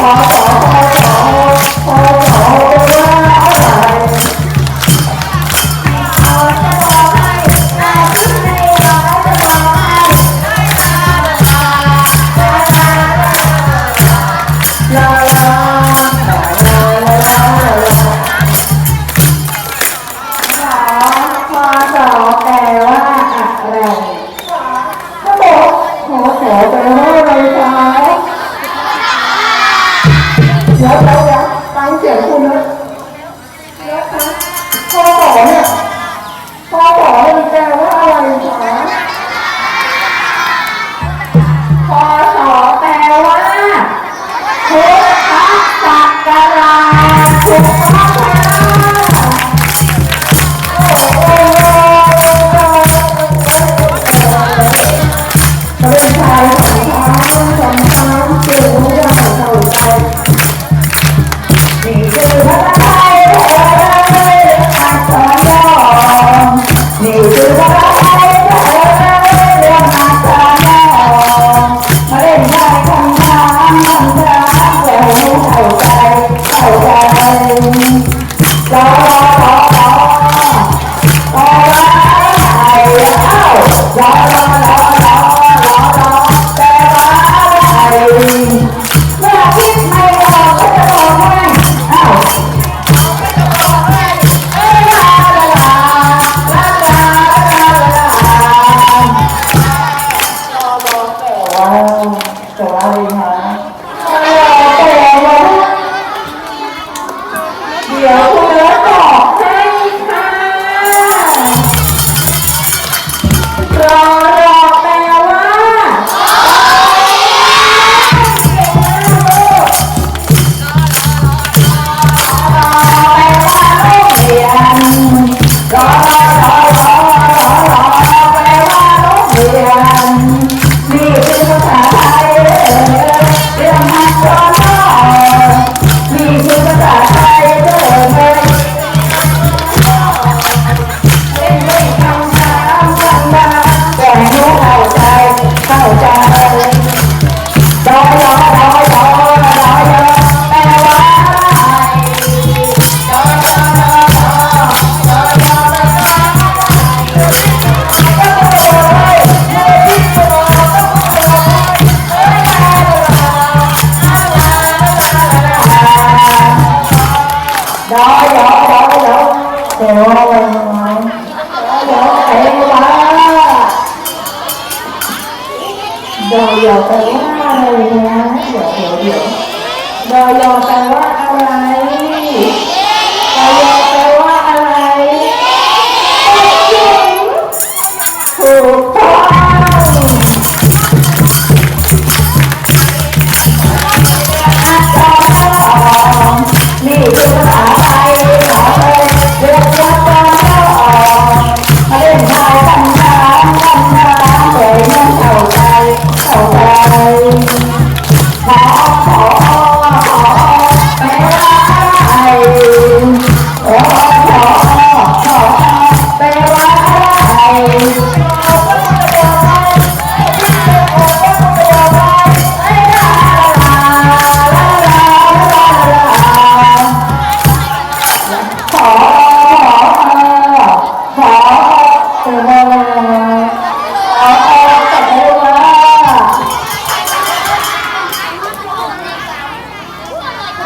好好好 เดี๋ยวแล้วเดี๋ยวฟังเสียงคุณนะแล้วคะพ่อบอกเนี่ยพ่อบอกมันแปลว่าอะไรคะ 来。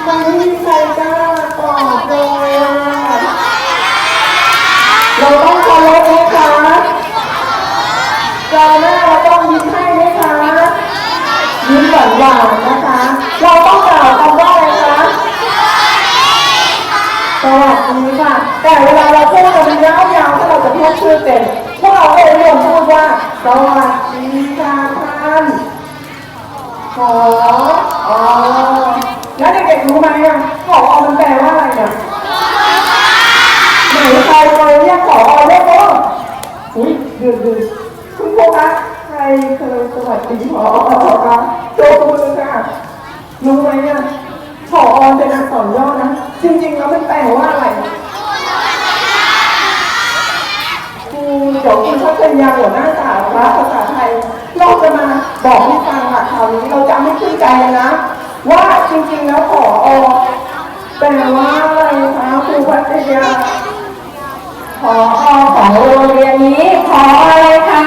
มันไม่มีใครกล้าตอบเลยเราต้องเคารพไหมคะเราหน้าเราต้องยิ้มให้ไหมคะยิ้มหวานหวานๆนะคะ เราต้องกล่าวคำว่าอะไรคะสวัสดีค่ะ แต่เวลาเราพูดกันยาวๆถ้าเราจะพูดชื่อเต็มพวกเราก็เลยนิยมพูดว่าสวัสดีค่ะท่านขออ๋อ แล้วเด็กๆรู้ไหมอะขออมันแปลว่าอะไรเนี่ยไหนใครเคยเรียกขอเรียกว่าอุ้ยดืดดืดคุณครูคะใครเคยสวัสดีขอคะโจมือค่ะรู้ไหมอะขออเป็นอักษรย่อนะ จริงๆแล้วมันแปลว่าอะไรครูเดี๋ยวคุณชัชยาหัวหน้าสาวภาษาไทย เราจะมาบอกให้ฟังอะคราวนี้เราจำไม่ขึ้นใจนะ ว่าจริงๆแล้วขออแต่ว่าอะไรคะครูพัทยาขออของโรงเรียนนี้ขออะไรคะ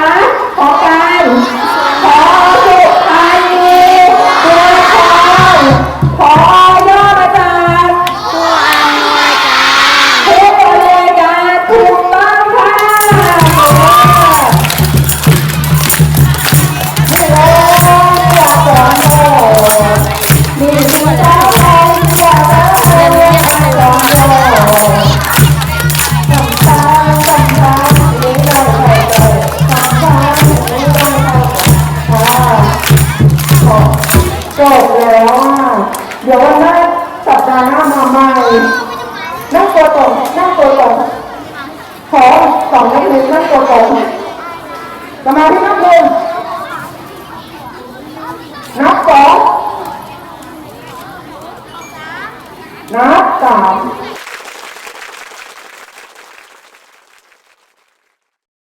ดี๋ยววันหน้าสัปดาห์หน้ามาใหม่นั่งตัวตรงนั่งตัวตรงขอสองนาทีนั่งตัวตรงสมาธินับหนึ่ง